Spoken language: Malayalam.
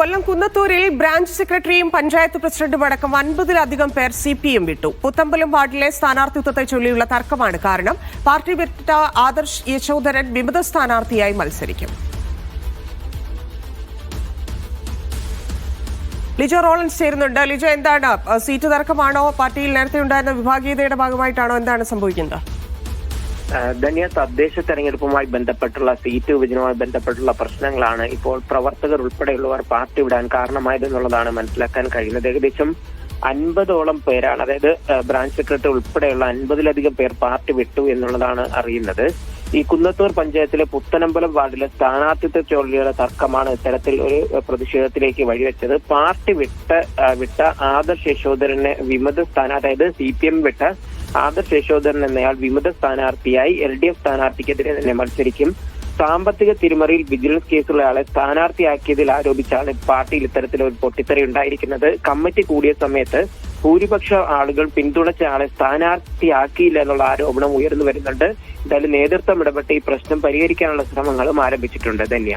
കൊല്ലം കുന്നത്തൂരിൽ ബ്രാഞ്ച് സെക്രട്ടറിയും പഞ്ചായത്ത് പ്രസിഡന്റും അടക്കം അൻപതിലധികം പേർ സി പി എം വിട്ടു. പുത്തമ്പലം വാർഡിലെ സ്ഥാനാർത്ഥിത്വത്തെ ചൊല്ലിയുള്ള തർക്കമാണ് കാരണം പാർട്ടി വിട്ട ആദർശ് യശോധരൻ വിമത സ്ഥാനാർത്ഥിയായി മത്സരിക്കും. ലിജോ റോളൻസ് ചേരുന്നുണ്ട്. ലിജോ എന്താണ്? സീറ്റ് തർക്കമാണോ? പാർട്ടിയിൽ നേരത്തെ ഉണ്ടായിരുന്ന വിഭാഗീയതയുടെ ഭാഗമായിട്ടാണോ? എന്താണ് സംഭവിക്കുന്നത്? ധന്യ തദ്ദേശ തെരഞ്ഞെടുപ്പുമായി ബന്ധപ്പെട്ടുള്ള സീറ്റ് വിഭജനവുമായി ബന്ധപ്പെട്ടുള്ള പ്രശ്നങ്ങളാണ് ഇപ്പോൾ പ്രവർത്തകർ ഉൾപ്പെടെയുള്ളവർ പാർട്ടി വിടാൻ കാരണമായതെന്നുള്ളതാണ് മനസ്സിലാക്കാൻ കഴിയുന്നത്. ഏകദേശം അൻപതോളം പേരാണ് അതായത് ബ്രാഞ്ച് സെക്രട്ടറി ഉൾപ്പെടെയുള്ള അൻപതിലധികം പേർ പാർട്ടി വിട്ടു എന്നുള്ളതാണ് അറിയുന്നത്. ഈ കുന്നത്തൂർ പഞ്ചായത്തിലെ പുത്തനമ്പലം വാർഡിലെ സ്ഥാനാർത്ഥിത്വ ചോളിയുടെ തർക്കമാണ് ഇത്തരത്തിൽ ഒരു പ്രതിഷേധത്തിലേക്ക് വഴിവെച്ചത്. പാർട്ടി വിട്ട വിട്ട ആദർശ് യശോധരനെ വിമത സ്ഥാന അതായത് സി പി എം വിട്ട ആദർശ് യശോധരൻ എന്നയാൾ വിമത സ്ഥാനാർത്ഥിയായി എൽ ഡി എഫ് സ്ഥാനാർത്ഥിക്കെതിരെ തന്നെ മത്സരിക്കും. സാമ്പത്തിക തിരിമറിയിൽ വിജിലൻസ് കേസുള്ള ആളെ സ്ഥാനാർത്ഥിയാക്കിയതിൽ ആരോപിച്ചാണ് പാർട്ടിയിൽ ഇത്തരത്തിലൊരു പൊട്ടിത്തെറി ഉണ്ടായിരിക്കുന്നത്. കമ്മിറ്റി കൂടിയ സമയത്ത് ഭൂരിപക്ഷ ആളുകൾ പിന്തുണച്ച ആളെ സ്ഥാനാർത്ഥിയാക്കിയില്ല എന്നുള്ള ആരോപണം ഉയർന്നു വരുന്നുണ്ട്. എന്തായാലും നേതൃത്വം ഇടപെട്ട് ഈ പ്രശ്നം പരിഹരിക്കാനുള്ള ശ്രമങ്ങളും ആരംഭിച്ചിട്ടുണ്ട്. ധന്യ.